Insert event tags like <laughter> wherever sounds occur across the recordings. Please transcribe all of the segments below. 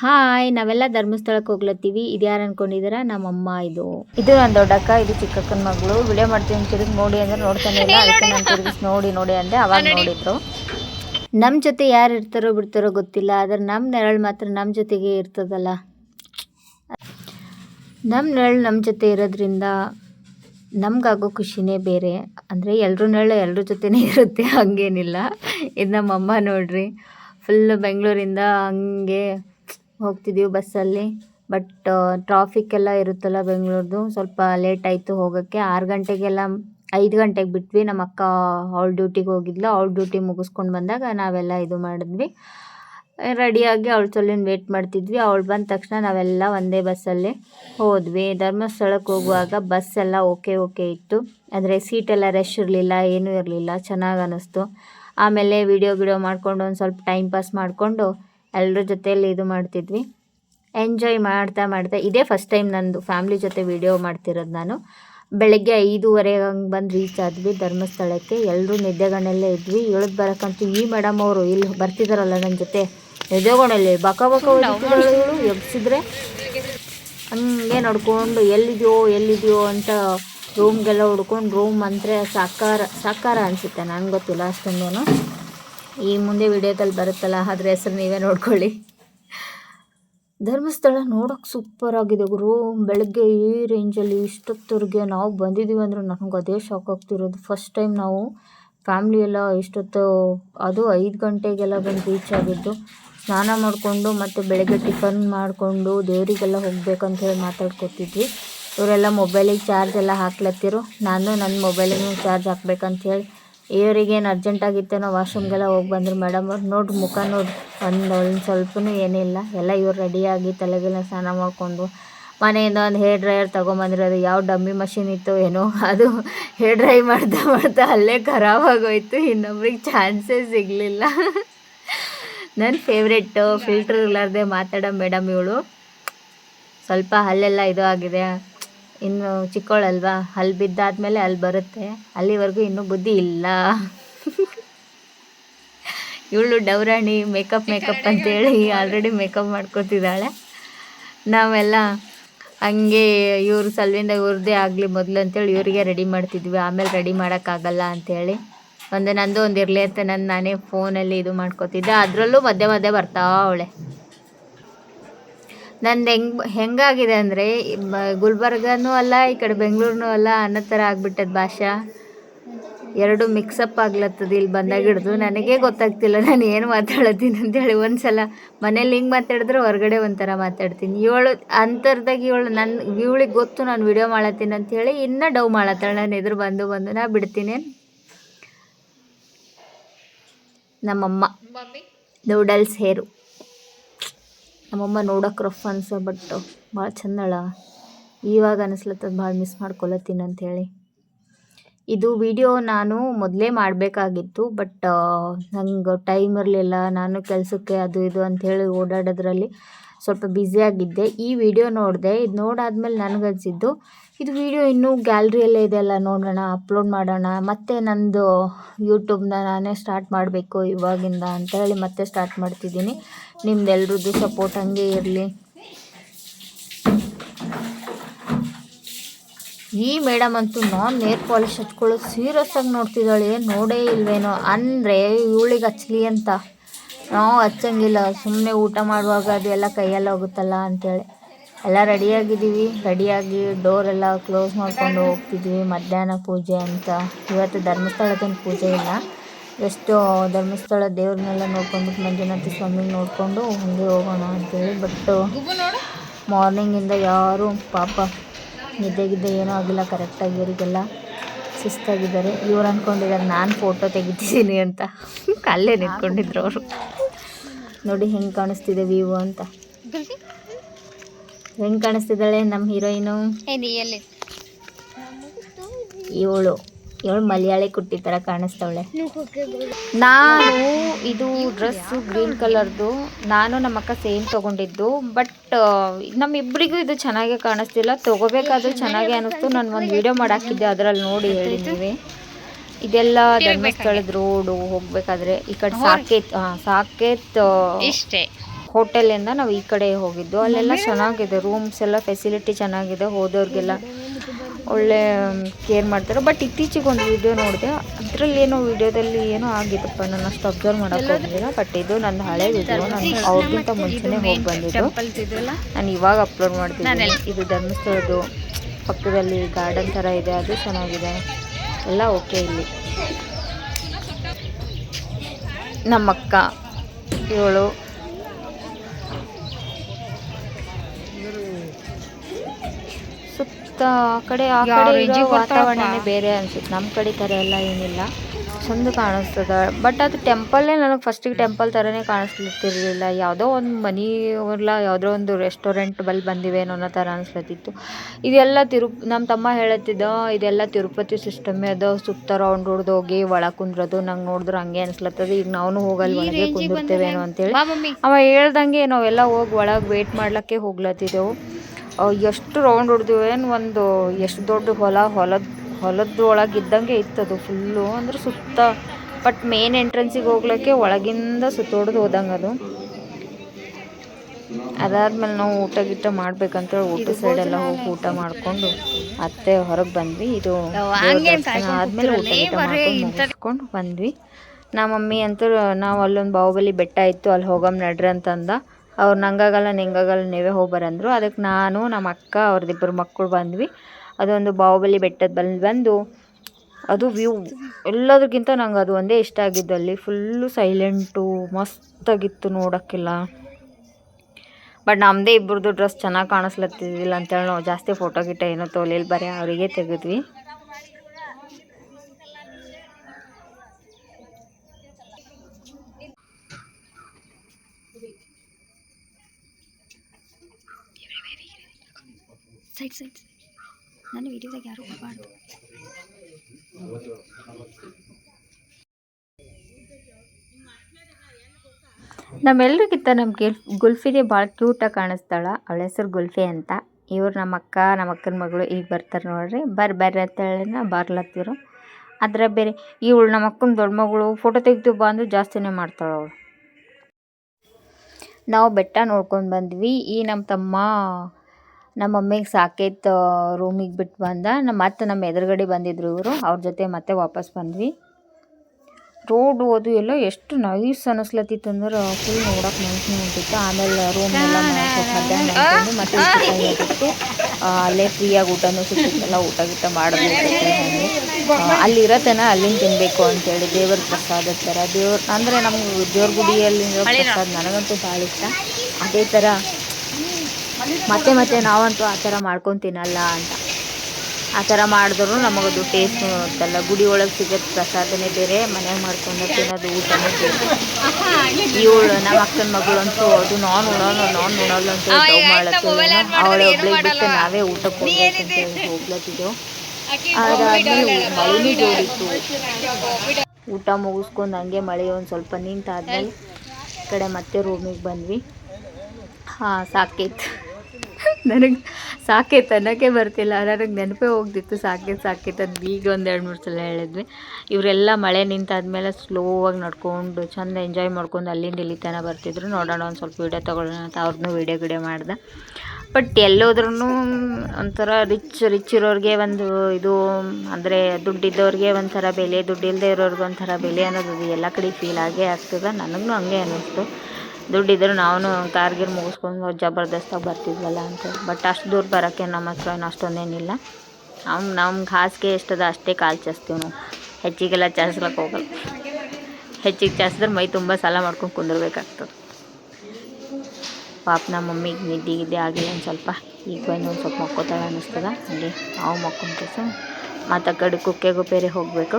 Hi ನಾವೆಲ್ಲ ಧರ್ಮಸ್ಥಳಕ್ಕೆ ಹೋಗ್ಲತ್ತೀವಿ. ಇದು ಯಾರು ಅನ್ಕೊಂಡಿದ್ದೀರಾ ನಮ್ಮಮ್ಮ ಇದು. ಇದು ನನ್ನ ದೊಡ್ಡಕ್ಕ ಇದು ಚಿಕ್ಕಕ್ಕನ ಮಗಳು. ವಿಡಿಯೋ ಮಾಡ್ತೀನಿ ಅಂತ ತಿರುಗಿ ನೋಡಿ ಅಂದ್ರೆ ನೋಡ್ತಾನೆ ಇಲ್ಲ. ಅದಕ್ಕೆ ನಾನು ತಿರುಗಿಸಿ ನೋಡಿ ನೋಡಿ ಅಂದೆ ಅವಾಗ ನೋಡಿದ್ರು. ನಮ್ಮ ಜೊತೆ ಯಾರು ಇರ್ತಾರೋ ಬಿಡ್ತಾರೋ ಗೊತ್ತಿಲ್ಲ ಆದ್ರೆ ನಮ್ಮ ನೆರಳು ಮಾತ್ರ ನಮ್ಮ ಜೊತೆಗೆ ಇರ್ತದಲ್ಲ. ನಮ್ಮ ನೆರಳು ನಮ್ಮ ಜೊತೆ ಇರೋದ್ರಿಂದ ನಮಗಾಗೋ ಖುಷಿನೇ ಬೇರೆ. ಅಂದರೆ ಎಲ್ಲರೂ ನೆರಳು ಎಲ್ಲರ ಜೊತೆನೇ ಇರುತ್ತೆ ಹಂಗೇನಿಲ್ಲ. ಇದು ನಮ್ಮಮ್ಮ ನೋಡ್ರಿ. ಫುಲ್ ಬೆಂಗಳೂರಿಂದ ಹಂಗೆ ಹೋಗ್ತಿದ್ದೀವಿ ಬಸ್ಸಲ್ಲಿ. ಬಟ್ ಟ್ರಾಫಿಕ್ ಎಲ್ಲ ಇರುತ್ತಲ್ಲ ಬೆಂಗಳೂರ್ದು, ಸ್ವಲ್ಪ ಲೇಟ್ ಆಯಿತು ಹೋಗೋಕ್ಕೆ. ಆರು ಗಂಟೆಗೆಲ್ಲ, ಐದು ಗಂಟೆಗೆ ಬಿಟ್ವಿ. ನಮ್ಮ ಅಕ್ಕ ಅವಳ ಡ್ಯೂಟಿಗೆ ಹೋಗಿದ್ಲು. ಅವಳ ಡ್ಯೂಟಿ ಮುಗಿಸ್ಕೊಂಡು ಬಂದಾಗ ನಾವೆಲ್ಲ ಇದು ಮಾಡಿದ್ವಿ. ರೆಡಿಯಾಗಿ ಅವಳ ಸಲಿನ ವೇಟ್ ಮಾಡ್ತಿದ್ವಿ. ಅವಳು ಬಂದ ತಕ್ಷಣ ನಾವೆಲ್ಲ ಒಂದೇ ಬಸ್ಸಲ್ಲಿ ಹೋದ್ವಿ. ಧರ್ಮಸ್ಥಳಕ್ಕೆ ಹೋಗುವಾಗ ಬಸ್ ಎಲ್ಲ ಓಕೆ ಓಕೆ ಇತ್ತು. ಅಂದರೆ ಸೀಟೆಲ್ಲ ರಶ್ ಇರಲಿಲ್ಲ, ಏನೂ ಇರಲಿಲ್ಲ. ಚೆನ್ನಾಗಿ ಅನ್ನಿಸ್ತು ಆಮೇಲೆ ವಿಡಿಯೋ ಗಿಡಿಯೋ ಮಾಡ್ಕೊಂಡು ಒಂದು ಸ್ವಲ್ಪ ಟೈಮ್ ಪಾಸ್ ಮಾಡಿಕೊಂಡು ಎಲ್ಲರ ಜೊತೆಯಲ್ಲಿ ಇದು ಮಾಡ್ತಿದ್ವಿ. ಎಂಜಾಯ್ ಮಾಡ್ತಾ ಮಾಡ್ತಾ ಇದೇ ಫಸ್ಟ್ ಟೈಮ್ ನಂದು ಫ್ಯಾಮ್ಲಿ ಜೊತೆ ವಿಡಿಯೋ ಮಾಡ್ತಿರೋದು ನಾನು. ಬೆಳಗ್ಗೆ ಐದೂವರೆ ಹಂಗೆ ಬಂದು ರೀಚ್ ಆದ್ವಿ ಧರ್ಮಸ್ಥಳಕ್ಕೆ. ಎಲ್ಲರೂ ನಿದ್ದೆಗಣ್ಣಲ್ಲೇ ಇದ್ವಿ. ಇಳಿದು ಬರೋಕ್ಕಂತೂ ಈ ಮೇಡಮ್ ಅವರು ಇಲ್ಲಿ ಬರ್ತಿದ್ದಾರಲ್ಲ ನನ್ನ ಜೊತೆ. ನಿದ್ದೆಗಣ್ಣಲ್ಲಿ ಬಕ ಬಕ ಎಬ್ಸಿದ್ರೆ ಹಂಗೆ ನೋಡ್ಕೊಂಡು ಎಲ್ಲಿದೆಯೋ ಎಲ್ಲಿದೆಯೋ ಅಂತ ರೂಮ್ಗೆಲ್ಲ ಹುಡ್ಕೊಂಡು ರೂಮ್ ಅಂದರೆ ಸಾಕಾರ ಸಾಕಾರ ಅನಿಸುತ್ತೆ. ನನಗೆ ಗೊತ್ತಿಲ್ಲ ಅಷ್ಟೊಂದೇನು. ಈ ಮುಂದೆ ವಿಡಿಯೋದಲ್ಲಿ ಬರುತ್ತಲ್ಲ, ಅದ್ರ ಹೆಸರು ನೀವೇ ನೋಡ್ಕೊಳ್ಳಿ. ಧರ್ಮಸ್ಥಳ ನೋಡೋಕೆ ಸೂಪರ್ ಆಗಿದೆ ಗುರು. ಬೆಳಗ್ಗೆ ಈ ರೇಂಜಲ್ಲಿ ಇಷ್ಟೊತ್ತವರೆಗೆ ನಾವು ಬಂದಿದ್ದೀವಿ ಅಂದರೆ ನನಗೆ ಅದೇ ಶಾಕ್ ಆಗ್ತಿರೋದು. ಫಸ್ಟ್ ಟೈಮ್ ನಾವು ಫ್ಯಾಮ್ಲಿ ಎಲ್ಲ ಇಷ್ಟೊತ್ತು, ಅದು ಐದು ಗಂಟೆಗೆಲ್ಲ ಬಂದು ರೀಚ್ ಆಗಿದ್ದು, ಸ್ನಾನ ಮಾಡಿಕೊಂಡು ಮತ್ತು ಬೆಳಗ್ಗೆ ಟಿಫನ್ ಮಾಡಿಕೊಂಡು ದೇವರಿಗೆಲ್ಲ ಹೋಗ್ಬೇಕಂತ ಹೇಳಿ ಮಾತಾಡ್ಕೊತಿದ್ವಿ. ಇವರೆಲ್ಲ ಮೊಬೈಲಿಗೆ ಚಾರ್ಜ್ ಎಲ್ಲ ಹಾಕ್ಲತ್ತಿರು. ನಾನು ನನ್ನ ಮೊಬೈಲಿಗೂ ಚಾರ್ಜ್ ಹಾಕ್ಬೇಕಂತ ಹೇಳಿ ಇವರಿಗೇನು ಅರ್ಜೆಂಟಾಗಿತ್ತೇನೋ ವಾಶ್ರೂಮ್ಗೆಲ್ಲ ಹೋಗಿ ಬಂದರು ಮೇಡಮ್ ಅವ್ರು. ನೋಡ್ರಿ ಮುಖ ನೋಡ್ರಿ ಒಂದು ಒಂದು ಏನಿಲ್ಲ ಎಲ್ಲ ಇವ್ರು ರೆಡಿಯಾಗಿ ತಲೆಗೆಲ್ಲ ಸ್ನಾನ ಮಾಡಿಕೊಂಡು ಮನೆಯಿಂದ ಒಂದು ಹೇರ್ ಡ್ರೈಯರ್ ಅದು ಯಾವ ಡಮ್ಮಿ ಮಷಿನ್ ಇತ್ತು ಏನೋ, ಅದು ಹೇರ್ ಡ್ರೈ ಮಾಡ್ತಾ ಮಾಡ್ತಾ ಅಲ್ಲೇ ಖರಾಬಾಗೋಯ್ತು ಇನ್ನೊಬ್ರಿಗೆ ಚಾನ್ಸೇ ಸಿಗಲಿಲ್ಲ. ನನ್ನ ಫೇವ್ರೆಟ್ಟು ಫಿಲ್ಟ್ರ್ ಇರಲಾರ್ದೆ ಮಾತಾಡೋ ಮೇಡಮ್ ಇವಳು. ಸ್ವಲ್ಪ ಹಲ್ಲೆಲ್ಲ ಇದು ಆಗಿದೆ. ಇನ್ನು ಚಿಕ್ಕವಳಲ್ವಾ? ಅಲ್ಲಿ ಬಿದ್ದಾದ್ಮೇಲೆ ಅಲ್ಲಿ ಬರುತ್ತೆ. ಅಲ್ಲಿವರೆಗೂ ಇನ್ನೂ ಬುದ್ಧಿ ಇಲ್ಲ. ಇವಳು ಡೌರಾಣಿ ಮೇಕಪ್ ಮೇಕಪ್ ಅಂತೇಳಿ ಆಲ್ರೆಡಿ ಮೇಕಪ್ ಮಾಡ್ಕೊತಿದ್ದಾಳೆ. ನಾವೆಲ್ಲ ಹಂಗೆ ಇವ್ರ ಸಲ್ವಿಂದ ಇವ್ರದ್ದೇ ಆಗಲಿ ಮೊದಲು ಅಂತೇಳಿ ಇವರಿಗೆ ರೆಡಿ ಮಾಡ್ತಿದ್ವಿ. ಆಮೇಲೆ ರೆಡಿ ಮಾಡೋಕ್ಕಾಗಲ್ಲ ಅಂತೇಳಿ. ಒಂದು ನಂದು ಒಂದು ಇರಲಿ ಅಂತ ನಾನು ನಾನೇ ಫೋನಲ್ಲಿ ಇದು ಮಾಡ್ಕೋತಿದ್ದೆ. ಅದರಲ್ಲೂ ಮಧ್ಯೆ ಮಧ್ಯೆ ಬರ್ತಾ ಅವಳೆ. ನಂದು ಹೆಂಗ್ ಹೆಂಗಾಗಿದೆ ಅಂದರೆ ಗುಲ್ಬರ್ಗನೂ ಅಲ್ಲ ಈ ಕಡೆ ಬೆಂಗಳೂರಿನೂ ಅಲ್ಲ ಅನ್ನೋ ಥರ ಆಗ್ಬಿಟ್ಟದ ಭಾಷಾ. ಎರಡು ಮಿಕ್ಸಪ್ ಆಗ್ಲತ್ತದ ಇಲ್ಲಿ ಬಂದಾಗ ಹಿಡ್ದು ನನಗೆ ಗೊತ್ತಾಗ್ತಿಲ್ಲ ನಾನು ಏನು ಮಾತಾಡತ್ತೀನಿ ಅಂತೇಳಿ. ಒಂದು ಸಲ ಮನೇಲಿ ಹಿಂಗೆ ಮಾತಾಡಿದ್ರೆ ಹೊರಗಡೆ ಒಂಥರ ಮಾತಾಡ್ತೀನಿ. ಇವಳು ಅಂತರ್ದಾಗ ಇವಳು ನನ್ನ ಇವಳಿಗೆ ಗೊತ್ತು ನಾನು ವಿಡಿಯೋ ಮಾಡತ್ತೀನಿ ಅಂಥೇಳಿ ಇನ್ನೂ ಡವ್ ಮಾಡತ್ತಾಳೆ. ನಾನು ಎದುರು ಬಂದು ಬಂದು ನಾ ಬಿಡ್ತೀನಿ. ನಮ್ಮಮ್ಮ. Noodles hair. ನಮ್ಮಮ್ಮ ನೋಡೋಕೆ ರಫ್ ಅನ್ಸ ಬಟ್ ಭಾಳ ಚಂದಳ. ಇವಾಗ ಅನಿಸ್ಲತ್ತದ ಭಾಳ ಮಿಸ್ ಮಾಡ್ಕೊಳತ್ತೀನಿ ಅಂಥೇಳಿ ಇದು ವಿಡಿಯೋ ನಾನು ಮೊದಲೇ ಮಾಡಬೇಕಾಗಿತ್ತು ಬಟ್ ನಂಗೆ ಟೈಮ್ ಇರಲಿಲ್ಲ, ನಾನು ಕೆಲಸಕ್ಕೆ ಅದು ಇದು ಅಂಥೇಳಿ ಓಡಾಡೋದ್ರಲ್ಲಿ. ಸ್ವಲ್ಪ ಬ್ಯುಸಿಯಾಗಿದ್ದೆ ಈ ವಿಡಿಯೋ ನೋಡಿದೆ. ಇದು ನೋಡಾದ್ಮೇಲೆ ನನಗನ್ಸಿದ್ದು, ಇದು ವಿಡಿಯೋ ಇನ್ನೂ ಗ್ಯಾಲ್ರಿಯಲ್ಲೇ ಇದೆಯಲ್ಲ ನೋಡೋಣ ಅಪ್ಲೋಡ್ ಮಾಡೋಣ. ಮತ್ತೆ ನಂದು ಯೂಟ್ಯೂಬ್ನ ನಾನೇ ಸ್ಟಾರ್ಟ್ ಮಾಡಬೇಕು ಇವಾಗಿಂದ ಅಂತ ಹೇಳಿ ಮತ್ತೆ ಸ್ಟಾರ್ಟ್ ಮಾಡ್ತಿದ್ದೀನಿ. ನಿಮ್ದೆಲ್ರದ್ದು ಸಪೋರ್ಟ್ ಹಂಗೆ ಇರಲಿ. ಈ ಮೇಡಮ್ ಅಂತೂ ನಾನು ನೇರ್ ಪಾಲಿಶ್ ಹಚ್ಕೊಳ್ಳೋದು ಸೀರಿಯಸ್ ಆಗಿ ನೋಡ್ತಿದ್ದಾಳೆ. ನೋಡೇ ಇಲ್ವೇನೋ. ಅಂದರೆ, ಇವಳಿಗೆ ಹಚ್ಲಿ ಅಂತ. ನಾವು ಹಚ್ಚಂಗಿಲ್ಲ. ಸುಮ್ಮನೆ ಊಟ ಮಾಡುವಾಗ ಅದೆಲ್ಲ ಕೈಯಲ್ಲಿ ಹೋಗುತ್ತಲ್ಲ ಅಂತೇಳಿ. ಎಲ್ಲ ರೆಡಿಯಾಗಿದ್ದೀವಿ ರೆಡಿಯಾಗಿ ಡೋರೆಲ್ಲ ಕ್ಲೋಸ್ ಮಾಡ್ಕೊಂಡು ಹೋಗ್ತಿದ್ವಿ. ಮಧ್ಯಾಹ್ನ ಪೂಜೆ ಅಂತ. ಇವತ್ತು ಧರ್ಮಸ್ಥಳದೇನು ಪೂಜೆ ಇಲ್ಲ. ಎಷ್ಟು ಧರ್ಮಸ್ಥಳ ದೇವ್ರನ್ನೆಲ್ಲ ನೋಡ್ಕೊಂಡ್ಬಿಟ್ಟು ಮಂಜುನಾಥ ಸ್ವಾಮಿ ನೋಡಿಕೊಂಡು ಹಂಗೆ ಹೋಗೋಣ ಅಂತೇಳಿ. ಬಟ್ ಮಾರ್ನಿಂಗಿಂದ ಯಾರು ಪಾಪ ನಿದ್ದೆಗಿದ್ದೆ ಏನೂ ಆಗಿಲ್ಲ. ಕರೆಕ್ಟಾಗಿ ಇವರಿಗೆಲ್ಲ ಸುಸ್ತಾಗಿದ್ದಾರೆ ಇವ್ರು ಅಂದ್ಕೊಂಡಿದ್ದಾರೆ ನಾನು ಫೋಟೋ ತೆಗಿತಿದ್ದೀನಿ ಅಂತ. <laughs> ಅಲ್ಲೇ ನಿಂತ್ಕೊಂಡಿದ್ರು ಅವರು. ನೋಡಿ ಹೆಂಗೆ ಕಾಣಿಸ್ತಿದೆ ವ್ಯೂ ಅಂತ. ಹೆಂಗೆ ಕಾಣಿಸ್ತಿದ್ದಾಳೆ ನಮ್ಮ ಹೀರೋಯಿನು ಇವಳು ಇವಳು ಮಲಯಾಳಿ ಕುಟ್ಟಿ ಥರ ಕಾಣಿಸ್ತವಳೆ. ನಾನು ಇದು ಡ್ರೆಸ್ ಗ್ರೀನ್ ಕಲರ್ದು ನಾನು ನಮ್ಮ ಅಕ್ಕ ಸೇಮ್ ತಗೊಂಡಿದ್ದು ಬಟ್ ನಮ್ಮಿಬ್ಬರಿಗೂ ಇದು ಚೆನ್ನಾಗೇ ಕಾಣಿಸ್ತಿಲ್ಲ. ತಗೋಬೇಕಾದ್ರೂ ಚೆನ್ನಾಗೇ ಅನ್ನಿಸ್ತು. ನಾನು ಒಂದು ವಿಡಿಯೋ ಮಾಡಾಕಿದ್ದೆ ಅದರಲ್ಲಿ ನೋಡಿ ಹೇಳಿ ನೀವೇ. ಇದೆಲ್ಲ ಧರ್ಮಸ್ಥಳದ ರೋಡು ಹೋಗ್ಬೇಕಾದ್ರೆ ಈ ಕಡೆ ಸಾಕೇತ್ ಹಾಂ ಸಾಕೇತ್ ಇಷ್ಟೇ. ಇಂದ ನಾವು ಈ ಕಡೆ ಹೋಗಿದ್ದು. ಅಲ್ಲೆಲ್ಲ ಚೆನ್ನಾಗಿದೆ ರೂಮ್ಸ್ ಎಲ್ಲ ಫೆಸಿಲಿಟಿ ಚೆನ್ನಾಗಿದೆ ಹೋದವ್ರಿಗೆಲ್ಲ ಒಳ್ಳೆ ಕೇರ್ ಮಾಡ್ತಾರೆ. ಬಟ್ ಇತ್ತೀಚೆಗೆ ಒಂದು ವಿಡಿಯೋ ನೋಡಿದೆ. ಅದರಲ್ಲಿ ಏನೋ ವಿಡಿಯೋದಲ್ಲಿ ಏನೋ ಆಗಿದೆಪ್ಪ ನಾನು ಅಷ್ಟು ಅಬ್ಸರ್ವ್ ಮಾಡೋಕೆ ಹೋಗಿಲ್ಲ ಬಟ್ ಇದು ನನ್ನ ಹಳೆ ವಿಡಿಯೋ ನಾನು ಅವ್ರಿಗಿಂತ ಮುಂಚೆನೇ ಹೋಗಿ ಬಂದಿದ್ದು. ನಾನು ಇವಾಗ ಅಪ್ಲೋಡ್ ಮಾಡ್ತೀನಿ ಇದು ಧರ್ಮಸ್ಥಳದ್ದು ಪಕ್ಕದಲ್ಲಿ ಗಾರ್ಡನ್ ಥರ ಇದೆ ಅದು ಚೆನ್ನಾಗಿದೆ. ಎಲ್ಲ ಓಕೆ ಇಲ್ಲಿ. ನಮ್ಮಕ್ಕ ಇವಳು. ಸುತ್ತ ಆ ಕಡೆ ಆ ಕಡೆ ವಾತಾವರಣನೇ ಬೇರೆ ಅನ್ಸುತ್ತೆ. ನಮ್ಮ ಕಡೆ ಥರ ಎಲ್ಲ ಏನಿಲ್ಲ. ಚಂದ ಕಾಣಿಸ್ತದ. ಬಟ್ ಅದು ಟೆಂಪಲ್ಲೇ ನನಗೆ ಫಸ್ಟಿಗೆ ಟೆಂಪಲ್ ಥರನೇ ಕಾಣಿಸ್ಲಿತ್ತಿರಲಿಲ್ಲ ಯಾವುದೋ ಒಂದು ಮನಿ ಇಲ್ಲ ಯಾವುದೋ ಒಂದು ರೆಸ್ಟೋರೆಂಟ್ ಬಲ್ಲಿ ಬಂದಿವೇನೋ ಅನ್ನೋ ಥರ ಅನಿಸ್ಲತ್ತಿತ್ತು. ಇದೆಲ್ಲ ತಿರು ನಮ್ಮ ತಮ್ಮ ಹೇಳತ್ತಿದ್ದ ಇದೆಲ್ಲ ತಿರುಪತಿ ಸಿಸ್ಟಮೇ ಅದ ಸುತ್ತ ರೌಂಡ್ ಹೊಡ್ದು ಹೋಗಿ ಒಳಗೆ ಕುಂದ್ರದು ನಂಗೆ ನೋಡಿದ್ರೆ ಹಂಗೆ ಅನಿಸ್ಲತ್ತದ. ಈಗ ನಾವು ಹೋಗಲ್ಲಿ ಒಳಗೆ ಕುಂದಿರ್ತೇವೇನೋ ಅಂತೇಳಿ. ಅವ ಹೇಳ್ದಂಗೆ ನಾವೆಲ್ಲ ಹೋಗಿ ಒಳಗೆ ವೇಟ್ ಮಾಡ್ಲಿಕ್ಕೆ ಹೋಗ್ಲತ್ತಿದ್ದೆವು. ಎಷ್ಟು ರೌಂಡ್ ಹೊಡೆದಿವೇನು ಒಂದು ಎಷ್ಟು ದೊಡ್ಡ ಹೊಲ ಹೊಲದ ಹೊಲದ ಒಳಗಿದ್ದಂಗೆ ಇತ್ತದು ಫುಲ್ಲು ಅಂದ್ರೆ ಸುತ್ತ ಬಟ್ ಮೇನ್ ಎಂಟ್ರೆನ್ಸಿಗೆ ಹೋಗ್ಲಿಕ್ಕೆ ಒಳಗಿಂದ ಸುತ್ತೋಡ್ದು ಹೋದಂಗೆ ಅದು. ಅದಾದ್ಮೇಲೆ ನಾವು ಊಟ ಗೀಟ ಮಾಡ್ಬೇಕಂತೇಳಿ ಊಟ ಸೈಡೆಲ್ಲ ಹೋಗಿ ಊಟ ಮಾಡ್ಕೊಂಡು ಅತ್ತೆ ಹೊರಗೆ ಬಂದ್ವಿ. ಇದು ಆದ್ಮೇಲೆ ಊಟ ಮಾಡ್ಕೊಂಡು ಬಂದ್ವಿ. ನಮ್ಮ ಮಮ್ಮಿ ಅಂತೂ ನಾವು ಅಲ್ಲೊಂದು ಬಾಹುಬಲಿ ಬೆಟ್ಟ ಇತ್ತು ಅಲ್ಲಿ ಹೋಗಮ್ ನಡ್ರಿ ಅಂತಂದ. ಅವ್ರು ನಂಗಾಗಲ್ಲ ನಿಂಗಾಗಲ್ಲ ನೀವೇ ಹೋಗ್ಬರಂದ್ರು ಅದಕ್ಕೆ ನಾನು ನಮ್ಮ ಅಕ್ಕ ಅವ್ರದ್ದಿಬ್ಬರು ಮಕ್ಕಳು ಬಂದ್ವಿ. ಅದೊಂದು ಬಾಹುಬಲಿ ಬೆಟ್ಟದ ಬಳಿ ಬಂದು ಅದು ವ್ಯೂ ಎಲ್ಲದಕ್ಕಿಂತ ನಂಗೆ ಅದು ಒಂದೇ ಇಷ್ಟ ಆಗಿದ್ದು ಅಲ್ಲಿ. ಫುಲ್ಲು ಸೈಲೆಂಟು ಮಸ್ತಾಗಿತ್ತು ನೋಡೋಕ್ಕೆಲ್ಲ. ಬಟ್ ನಮ್ಮದೇ ಇಬ್ಬರದು ಡ್ರೆಸ್ ಚೆನ್ನಾಗಿ ಕಾಣಿಸ್ಲತ್ತಿದ್ದಿಲ್ಲ ಅಂತೇಳಿ ನಾವು ಜಾಸ್ತಿ ಫೋಟೋ ಗಿಟ್ಟ ಏನೋ ತೊಗೊಲಿಲ್ಲ ಬರೀ ಅವರಿಗೆ ತೆಗೆದ್ವಿ. ಸೈಡ್ ಸೈಡ್ ನನ್ನ ವಿಡಿಯೋದಾಗ ಯಾರು ಹೋಗಬಾರ್ದು ನಮ್ಮೆಲ್ರಿಗಿಂತ ನಮ್ಮ ಗಿಲ್ ಗುಲ್ಫಿನೇ ಭಾಳ ಕ್ಯೂಟಾಗಿ ಕಾಣಿಸ್ತಾಳ. ಅವಳ ಹೆಸರು ಗುಲ್ಫಿ ಅಂತ. ಇವ್ರು ನಮ್ಮ ಅಕ್ಕ ನಮ್ಮ ಅಕ್ಕನ ಮಗಳು ಈಗ ಬರ್ತಾರೆ ನೋಡ್ರಿ. ಬರ್ರಿ ಬರ್ರಿ ಅಂತೇಳಿ ಬರ್ಲತ್ತಿರು. ಅದರ ಬೇರೆ ಇವಳು ನಮ್ಮ ಅಕ್ಕನ ದೊಡ್ಡ ಮಗಳು ಫೋಟೋ ತೆಗೆದು ಬಂದು ಜಾಸ್ತಿನೇ ಮಾಡ್ತಾಳೆ ಅವಳು. ನಾವು ಬೆಟ್ಟ ನೋಡ್ಕೊಂಡು ಬಂದ್ವಿ. ಈ ನಮ್ಮ ತಮ್ಮ ನಮ್ಮ ಮಮ್ಮಿಗೆ ಸಾಕೈತೆ ರೂಮಿಗೆ ಬಿಟ್ಟು ಬಂದ. ನಮ್ಮ ಮತ್ತೆ ನಮ್ಮ ಎದುರುಗಡೆ ಬಂದಿದ್ರು ಇವರು. ಅವ್ರ ಜೊತೆ ಮತ್ತೆ ವಾಪಸ್ ಬಂದ್ವಿ. ರೋಡ್ ಓದು ಎಲ್ಲ ಎಷ್ಟು ನೈಸ್ ಅನಿಸ್ಲತ್ತಿತ್ತು ಅಂದ್ರೆ ಫುಲ್ ನೋಡೋಕೆ ಮನ್ಸು ಹೊಂಟಿತ್ತು. ಆಮೇಲೆ ರೂಮ್ ಎಲ್ಲ ಸ್ವಲ್ಪ ಮಧ್ಯಾಹ್ನ ಮತ್ತೆ ಅಲ್ಲೇ ಫ್ರೀಯಾಗಿ ಊಟನೂ ಸಿಕ್ತಿತ್ತಲ್ಲ ಊಟ ಗೀಟ ಮಾಡಬೇಕು ಅಲ್ಲಿ ಇರತ್ತೇನ ಅಲ್ಲಿಂದ ತಿನ್ನಬೇಕು ಅಂತೇಳಿ ದೇವ್ರ ಪ್ರಸಾದ ಥರ ದೇವ್ರ ಅಂದರೆ ನಮ್ಗೆ ದೇವ್ರ ಗುಡಿಯಲ್ಲಿ ಪ್ರಸಾದ ನನಗಂತೂ ಭಾಳ ಇಷ್ಟ. ಅದೇ ಥರ ಮತ್ತೆ ಮತ್ತೆ ನಾವಂತೂ ಆ ಥರ ಮಾಡ್ಕೊಂಡು ತಿನ್ನಲ್ಲ ಅಂತ. ಆ ಥರ ಮಾಡಿದ್ರು ನಮಗದು ಟೇಸ್ಟ್ ಅಂತಲ್ಲ ಗುಡಿ ಒಳಗೆ ಸಿಗೋದು ಪ್ರಸಾದನೇ ಬೇರೆ ಮನೆಯಾಗ ಮಾಡ್ಕೊಂಡು ತಿನ್ನೋದು ಊಟನೇ ಬೇರೆ. ಇವಳು ನಮ್ಮ ಅಕ್ಕನ ಮಗಳು ಅಂತೂ ಅದು ನಾನ್ ಉಣೋಲ್ಲ ನಾನ್ ಉಣೋಲ್ಲ ಅಂತ ಡವ್ ಮಾಡತ್ತಿಲ್ಲ ಅವಳ ಒಬ್ಳಿಗೆ ಬಿಟ್ಟು ನಾವೇ ಊಟಕ್ಕೆ ಹೇಳಿ ಹೋಗ್ಲತ್ತಿದ್ದೆವು ಅದಾದ್ಮೇಲೆ ಮಳೆನೂ ಜೋಡಿತ್ತು ಊಟ ಮುಗಿಸ್ಕೊಂಡು ಹಂಗೆ ಮಳೆ ಒಂದು ಸ್ವಲ್ಪ ನಿಂತಾದ್ಮೇಲೆ ಈ ಕಡೆ ಮತ್ತೆ ರೂಮಿಗೆ ಬಂದ್ವಿ. ಹಾಂ ಸಾಕೈತೆ ನನಗೆ ಸಾಕೆ ಅನ್ನೋಕ್ಕೆ ಬರ್ತಿಲ್ಲ. ನನಗೆ ನೆನಪೇ ಹೋಗ್ತಿತ್ತು ಸಾಕೆ ಸಾಕೆ ಅಂತ. ಈಗ ಒಂದು ಎರಡು ಮೂರು ಸಲ ಹೇಳಿದ್ವಿ. ಇವರೆಲ್ಲ ಮಳೆ ನಿಂತಾದ್ಮೇಲೆ ಆಗಿ ನಡ್ಕೊಂಡು ಚಂದ ಎಂಜಾಯ್ ಮಾಡ್ಕೊಂಡು ಅಲ್ಲಿಂದ ಇಲ್ಲಿ ತನಕ ಬರ್ತಿದ್ರು. ನೋಡೋಣ ಒಂದು ಸ್ವಲ್ಪ ವೀಡಿಯೋ ತೊಗೊಳ್ಳೋಣ ಅಂತ ಅವ್ರನ್ನೂ ವೀಡಿಯೋ ಗಿಡಿಯೋ ಮಾಡ್ದೆ. ಬಟ್ ಎಲ್ಲೋದ್ರೂ ಒಂಥರ ರಿಚ್ ರಿಚ್ ಇರೋರಿಗೆ ಒಂದು ಇದು, ಅಂದರೆ ದುಡ್ಡಿದ್ದವ್ರಿಗೆ ಒಂಥರ ಬೆಲೆ ದುಡ್ಡಿಲ್ಲದೆ ಇರೋರಿಗೆ ಒಂಥರ ಬೆಲೆ ಅನ್ನೋದು ಎಲ್ಲ ಕಡೆ ಫೀಲ್ ಆಗೇ ಆಗ್ತದೆ. ನನಗೂ ಹಂಗೆ ಅನ್ನಿಸ್ತು ದುಡ್ಡಿದ್ರೆ ನಾವು ಕಾರ್ಗಿರ್ ಮುಗಿಸ್ಕೊಂಡು ಜಬರ್ದಸ್ತಾಗಿ ಬರ್ತಿದ್ವಲ್ಲ ಅಂತ. ಬಟ್ ಅಷ್ಟು ದೂರ ಬರೋಕ್ಕೆ ನಮ್ಮ ಹತ್ರ ಅಷ್ಟೊಂದೇನಿಲ್ಲ. ನಮ್ಮ ನಮ್ಗೆ ಹಾಸಿಗೆ ಎಷ್ಟದ ಅಷ್ಟೇ ಕಾಲು ಚಾಸ್ತೀವಿ ನಾವು. ಹೆಚ್ಚಿಗೆಲ್ಲ ಚಾಸ್ಲಕ್ಕೆ ಹೋಗಲ್ಲ. ಹೆಚ್ಚಿಗೆ ಚಾಸಿದ್ರೆ ಮೈ ತುಂಬ ಸಾಲ ಮಾಡ್ಕೊಂಡು ಕುಂದಿರ್ಬೇಕಾಗ್ತದೆ. ಪಾಪ ನಮ್ಮ ಮಮ್ಮಿಗೆ ನಿದ್ದೆ ಗಿದ್ದೆ ಆಗಿಲ್ಲ ಒಂದು ಸ್ವಲ್ಪ. ಈಗ ಬಂದು ಒಂದು ಸ್ವಲ್ಪ ಮಕ್ಕೋತಾಳೆ ಅನ್ನಿಸ್ತದ. ಹಾಗೆ ನಾವು ಮಕ್ಕೊಂಡ್ರೆ ಮತ್ತು ಆ ಕಡೆ ಕುಕ್ಕೆಗೂ ಬೇರೆ ಹೋಗಬೇಕು.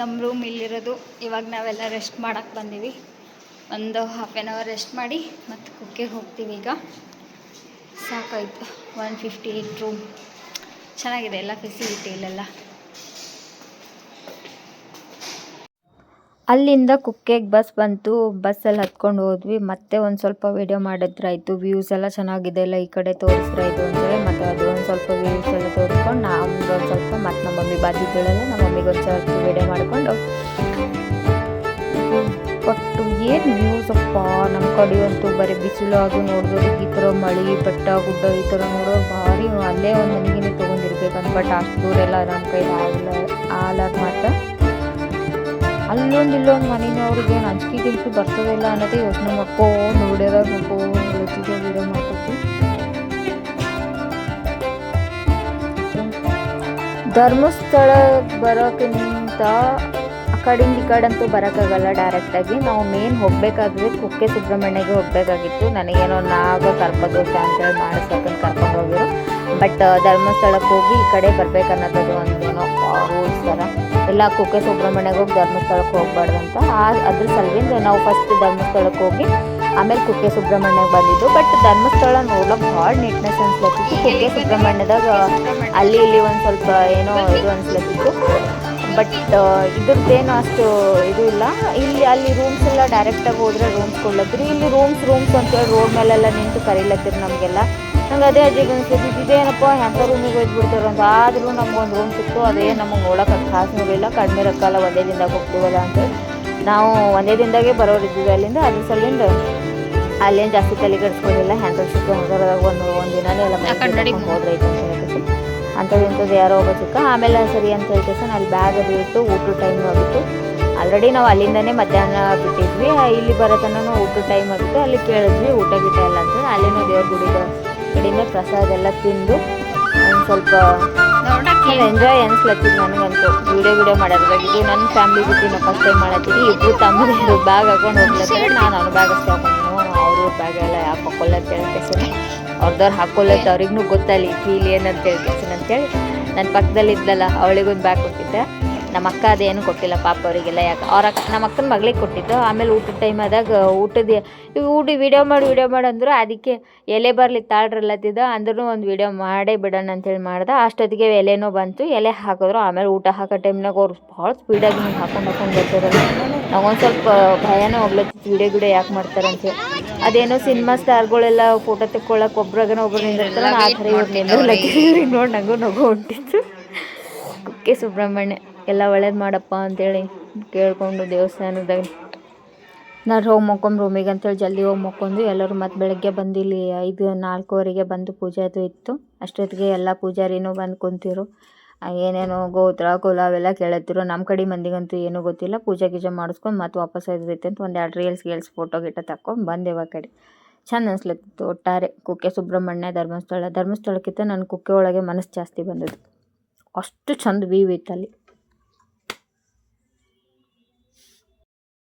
ನಮ್ಮ ರೂಮ್ ಇಲ್ಲಿರೋದು. ಇವಾಗ ನಾವೆಲ್ಲ ರೆಸ್ಟ್ ಮಾಡೋಕ್ಕೆ ಬಂದೀವಿ. ಒಂದು ಹಾಫ್ ಆನ್ ಅವರ್ ರೆಸ್ಟ್ ಮಾಡಿ ಮತ್ತು ಕುಕ್ಕೆ ಹೋಗ್ತೀವಿ ಈಗ. ಸಾಕಾಯಿತು. ಒನ್ ಫಿಫ್ಟಿ ಏಯ್ಟ್ ರೂಮ್ ಚೆನ್ನಾಗಿದೆ ಎಲ್ಲ ಫೆಸಿಲಿಟಿ ಇಲ್ಲೆಲ್ಲ. ಅಲ್ಲಿಂದ ಕುಕ್ಕೆಗೆ ಬಸ್ ಬಂತು. ಬಸ್ಸಲ್ಲಿ ಹತ್ಕೊಂಡು ಹೋದ್ವಿ. ಮತ್ತೆ ಒಂದು ಸ್ವಲ್ಪ ವೀಡಿಯೋ ಮಾಡಿದ್ರಾಯ್ತು. ವ್ಯೂಸ್ ಎಲ್ಲ ಚೆನ್ನಾಗಿದೆ. ಎಲ್ಲ ಈ ಕಡೆ ತೋರಿಸ್ರಾಯ್ತು ಅಂತೇಳಿ ಮತ್ತು ಅದು ಒಂದು ಸ್ವಲ್ಪ ವ್ಯೂಸ್ ಎಲ್ಲ ತೋರಿಸ್ಕೊಂಡು ನಾವು ಒಂದು ಸ್ವಲ್ಪ ಮತ್ತು ನಮ್ಮ ಮಮ್ಮಿ ಬಾಜುಗಳೆಲ್ಲ ನಮ್ಮ ಮಮ್ಮಿಗೆ ಒಂದು ಸ್ವಲ್ಪ ವೀಡಿಯೋ ಮಾಡಿಕೊಂಡು ಬಟ್ ಏನು ವ್ಯೂಸ್ ಅಪ್ಪ? ನಮ್ಮ ಕಡೆ ಅಂತೂ ಬರೀ ಬಿಸಿಲು ಆಗಿ ನೋಡಿದ್ರೆ ಈ ಥರ ಮಳೆ, ಬೆಟ್ಟ, ಗುಡ್ಡ ಈ ಥರ ನೋಡೋ ಭಾರಿ ಅಲ್ಲೇ ಒಂದು ಮನೆಗೇನೆ ತೊಗೊಂಡಿರ್ಬೇಕಂತ. ಬಟ್ ಅಷ್ಟು ದೂರ ಎಲ್ಲ ನಮ್ಮ ಕೈಲಿ ಆಗಲ್ಲ ಆಲಾರ ಮಾತ್ರ. ಅಲ್ಲೊಂದು ಇಲ್ಲೊಂದು ಮನೆಯವ್ರಿಗೆ ಏನು ಅಂಜಿಕೆ ಗಿಂಜಿಕೆ ಬರ್ತದಿಲ್ಲ ಅನ್ನೋದೇ ಯೋಚನೆ ಮಾಡ್ಕೋ ನೋಡ್ಯದಾಗ ನೋಡ್ಕೊಂಡು ವಿಡಿಯೋ ಧರ್ಮಸ್ಥಳ ಬರೋಕ್ಕಿಂತ ಆ ಕಡೆಯಿಂದ ಈ ಕಡೆ ಅಂತೂ ಬರೋಕ್ಕಾಗಲ್ಲ ಡೈರೆಕ್ಟಾಗಿ ನಾವು ಮೇನ್ ಹೋಗಬೇಕಾದ್ರೆ ಕುಕ್ಕೆ ಸುಬ್ರಹ್ಮಣ್ಯಗೆ ಹೋಗಬೇಕಾಗಿತ್ತು. ನನಗೇನೋ ನಾಗ ಕರ್ಪದೋಷ ಅಂತೇಳಿ ಮಾಡಿಸ್ಬೇಕಂತ ಕರ್ಕೊಂಡು ಹೋಗಿರು. ಬಟ್ ಧರ್ಮಸ್ಥಳಕ್ಕೆ ಹೋಗಿ ಈ ಕಡೆ ಬರ್ಬೇಕನ್ನೋದು ಒಂದೇನೋ ರೂಲ್ಸ್ ಎಲ್ಲ ಕುಕ್ಕೆ ಸುಬ್ರಹ್ಮಣ್ಯಗೆ ಹೋಗಿ ಧರ್ಮಸ್ಥಳಕ್ಕೆ ಹೋಗ್ಬಾರ್ದಂತ ಆ ಅದ್ರ ಸಲುವಿಂದ ನಾವು ಫಸ್ಟ್ ಧರ್ಮಸ್ಥಳಕ್ಕೆ ಹೋಗಿ ಆಮೇಲೆ ಕುಕ್ಕೆ ಸುಬ್ರಹ್ಮಣ್ಯಕ್ಕೆ ಬಂದಿದ್ದು. ಬಟ್ ಧರ್ಮಸ್ಥಳ ನೋಡ್ಲಿಕ್ಕೆ ಭಾಳ ನೀಟ್ನೆಸ್ ಅನ್ಸ್ಲತ್ತಿತ್ತು. ಕುಕ್ಕೆ ಸುಬ್ರಹ್ಮಣ್ಯದಾಗ ಅಲ್ಲಿ ಇಲ್ಲಿ ಒಂದು ಸ್ವಲ್ಪ ಏನೋ ಇದು ಅನ್ಸ್ಲತ್ತಿತ್ತು. ಬಟ್ ಇದ್ರದ್ದೇನು ಅಷ್ಟು ಇದು ಇಲ್ಲ. ಇಲ್ಲಿ, ಅಲ್ಲಿ ರೂಮ್ಸ್ ಎಲ್ಲ ಡೈರೆಕ್ಟಾಗಿ ಹೋದ್ರೆ ರೂಮ್ಸ್ ಕೊಡ್ಲತ್ತಿರಿ. ಇಲ್ಲಿ ರೂಮ್ಸ್ ರೂಮ್ಸ್ ಅಂತೇಳಿ ರೋಡ್ ಮೇಲೆಲ್ಲ ನಿಂತು ಕರೀಲತ್ತಿರಿ ನಮಗೆಲ್ಲ. ನಂಗೆ ಅದೇ ಅಜ್ಜಿಗೆ ಅನಿಸ್ತೈತಿ ಇದೇನಪ್ಪ, ಎಂಥ ರೂಮಿಗೆ ಹೋಗ್ಬಿಡ್ತಾರೆ ಅಂತ. ಆದರೂ ನಮ್ಗೊಂದು ರೂಮ್ ಸಿಕ್ತು. ಅದೇ ನಮಗೆ ನೋಡೋಕೆ ಖಾಸ್ ನೋಡಿಲ್ಲ. ಕಡಿಮೆ ರೊಕ್ಕಲ್ಲ ಒಂದೇ ದಿನದಾಗ ಹೋಗ್ತೀವಲ್ಲ ಅಂತ ನಾವು ಒಂದೇ ದಿನದಾಗೆ ಬರೋರಿದ್ದೀವಿ ಅಲ್ಲಿಂದ. ಅದ್ರ ಸಲಿಂದ ಅಲ್ಲೇನು ಜಾಸ್ತಿ ತಲೆ ಕೆಡಿಸ್ಕೊಂಡಿಲ್ಲ. ಹ್ಯಾಂಡಲ್ ಸಿಕ್ಕು ಹಂಗಾರದಾಗ ಒಂದು ಒಂದು ದಿನನೇ ಎಲ್ಲ ಹೋದ್ರೈತೆ ಹೋದ್ರೆ ಅಂತ ಅಂಥದ್ದು ಇಂಥದ್ದು ಯಾರೋ ಸಿಕ್ಕ ಆಮೇಲೆ ಸರಿ ಅಂತ ಹೇಳ್ಕೇಸನ್ ಅಲ್ಲಿ ಬ್ಯಾಗ್ ಅದು ಇಟ್ಟು ಊಟದ ಟೈಮ್ ಆಗಿತ್ತು. ಆಲ್ರೆಡಿ ನಾವು ಅಲ್ಲಿಂದನೇ ಮಧ್ಯಾಹ್ನ ಬಿಟ್ಟಿದ್ವಿ. ಇಲ್ಲಿ ಬರೋ ತನಕ ಊಟದ ಟೈಮ್ ಆಗಿತ್ತು. ಅಲ್ಲಿ ಕೇಳಿದ್ವಿ, ಊಟ ಗೀಟ ಎಲ್ಲ ಅಂತೇಳಿ ಅಲ್ಲಿನೂ ದೇವ್ರ ಗುಡಿದ ಕಡೆಯಿಂದ ಪ್ರಸಾದ ಎಲ್ಲ ತಿಂದು ಒಂದು ಸ್ವಲ್ಪ ಎಂಜಾಯ್ ಅನ್ಸ್ಲತ್ತಿದ್ ನನಗಂತೂ. ವಿಡಿಯೋ ವಿಡಿಯೋ ಮಾಡೋದ್ರಾಗ ಇದು ನನ್ನ ಫ್ಯಾಮಿಲಿ ಜೊತೆ ಫಸ್ಟ್ ಟೈಮ್ ಮಾಡತ್ತೀವಿ. ಇಬ್ಬರು ತಮ್ಮದೇ ಬ್ಯಾಗ್ ಹಾಕೊಂಡು ಹೋಗ್ಲತ್ತಾರೆ. ನಾನು ಅವ್ನ ಬ್ಯಾಗ್ ಹಾಕೊಂಡು ಅವರು ಬ್ಯಾಗ್ ಎಲ್ಲ ಯಾಕೆ ಹಾಕೊಳ್ಳ ಅಂತ ಹೇಳಿ ಕೆಸನ ಅವ್ರದವ್ರು ಹಾಕೊಳ್ಳತ್ತೆ ಅವ್ರಿಗೂ ಗೊತ್ತಲ್ಲ ಈ ಫೀಲ್ ಏನಂತ ಹೇಳ್ತೀನಿ ಅಂತೇಳಿ ನನ್ನ ಪಕ್ಕದಲ್ಲಿ ಇದ್ದಲ್ಲ ಅವಳಿಗೊಂದು ಬ್ಯಾಗ್ ಕೊಟ್ಟಿದ್ದೆ. ನಮ್ಮ ಅಕ್ಕ ಅದೇನು ಕೊಟ್ಟಿಲ್ಲ ಪಾಪ ಅವರಿಗೆಲ್ಲ ಯಾಕೆ ಅವ್ರ ಅಕ್ಕ ನಮ್ಮ ಅಕ್ಕನ ಮಗಳಿಗೆ ಕೊಟ್ಟಿದ್ದು. ಆಮೇಲೆ ಊಟದ ಟೈಮ್ ಆದಾಗ ಊಟದ ಇವ್ ಊಟ ವಿಡಿಯೋ ಮಾಡಿ ವೀಡಿಯೋ ಮಾಡಿ ಅಂದ್ರು. ಅದಕ್ಕೆ ಎಲೆ ಬರಲಿ ತಾಳ್ರಲ್ಲತ್ತಿದ್ದ ಅಂದ್ರೂ ಒಂದು ವಿಡಿಯೋ ಮಾಡೇ ಬಿಡೋಣ ಅಂತೇಳಿ ಮಾಡ್ದೆ. ಅಷ್ಟೊತ್ತಿಗೆ ಎಲೆನೋ ಬಂತು ಎಲೆ ಹಾಕಿದ್ರು. ಆಮೇಲೆ ಊಟ ಹಾಕೋ ಟೈಮ್ನಾಗ ಅವ್ರು ಭಾಳ ಸ್ಪೀಡಾಗಿ ಹಾಕೊಂಡು ಹಾಕೊಂಡು ಬರ್ತಾರಲ್ಲ ನಾವೊಂದು ಸ್ವಲ್ಪ ಭಯನೂ ಹೋಗ್ಲತ್ತಿತ್ತು ವೀಡಿಯೋ ಗಿಡಿಯೋ ಯಾಕೆ ಮಾಡ್ತಾರೆ ಅಂತೇಳಿ ಅದೇನೋ ಸಿನಿಮಾ ಸ್ಟಾರ್ಗಳೆಲ್ಲ ಫೋಟೋ ತೆಕ್ಕೊಳ್ಳೋಕೆ ಒಬ್ರಾಗನ ಒಬ್ರು ನಿಂದಿರ್ತಾರೆ ಆ ಥರ ಇವ್ರು ಇವ್ರಿಗೆ ನೋಡಿ ನಂಗೂ ನಗು ಹೊಂಟಿತ್ತು. ಕುಕ್ಕೆ ಸುಬ್ರಹ್ಮಣ್ಯ ಎಲ್ಲ ಒಳ್ಳೇದು ಮಾಡಪ್ಪ ಅಂತೇಳಿ ಕೇಳಿಕೊಂಡು ದೇವಸ್ಥಾನದಾಗ ನಾನು ಹೋಗಿ ಮಕ್ಕೊಂಡು ರೂಮಿಗೆ ಅಂತೇಳಿ ಜಲ್ದಿ ಹೋಗಿ ಮಕ್ಕೊಂಡು ಎಲ್ಲರೂ ಮತ್ತೆ ಬೆಳಗ್ಗೆ ಬಂದು ಇಲ್ಲಿ ಐದು ನಾಲ್ಕೂವರೆಗೆ ಬಂದು ಪೂಜೆ ಅದು ಇತ್ತು. ಅಷ್ಟೊತ್ತಿಗೆ ಎಲ್ಲ ಪೂಜಾರಿನೂ ಬಂದು ಕುಂತಿರು. ಏನೇನೋ ಗೋತ್ರ, ಕುಲ ಅವೆಲ್ಲ ಕೇಳತ್ತಿರು. ನಮ್ಮ ಕಡೆ ಮಂದಿಗಂತೂ ಏನೂ ಗೊತ್ತಿಲ್ಲ. ಪೂಜೆ ಗೀಜೆ ಮಾಡಿಸ್ಕೊಂಡು ಮತ್ತೆ ವಾಪಸ್ ಒಯ್ದೈತೆ ಅಂತ ಒಂದು ಎರಡು ರೀಲ್ಸ್ ಗೀಲ್ಸ್ ಫೋಟೋ ಗಿಟ ತಕ್ಕೊಂಡು ಬಂದೆವು ಆ ಕಡೆ. ಚೆಂದ ಅನ್ಸ್ಲತ್ತಿತ್ತು ಒಟ್ಟಾರೆ. ಕುಕ್ಕೆ ಸುಬ್ರಹ್ಮಣ್ಯ ಧರ್ಮಸ್ಥಳ. ಧರ್ಮಸ್ಥಳಕ್ಕಿಂತ ನನ್ನ ಕುಕ್ಕೆ ಒಳಗೆ ಮನಸ್ಸು ಜಾಸ್ತಿ ಬಂದದ್ದು. ಅಷ್ಟು ಚಂದ ವ್ಯೂ ಇತ್ತು ಅಲ್ಲಿ.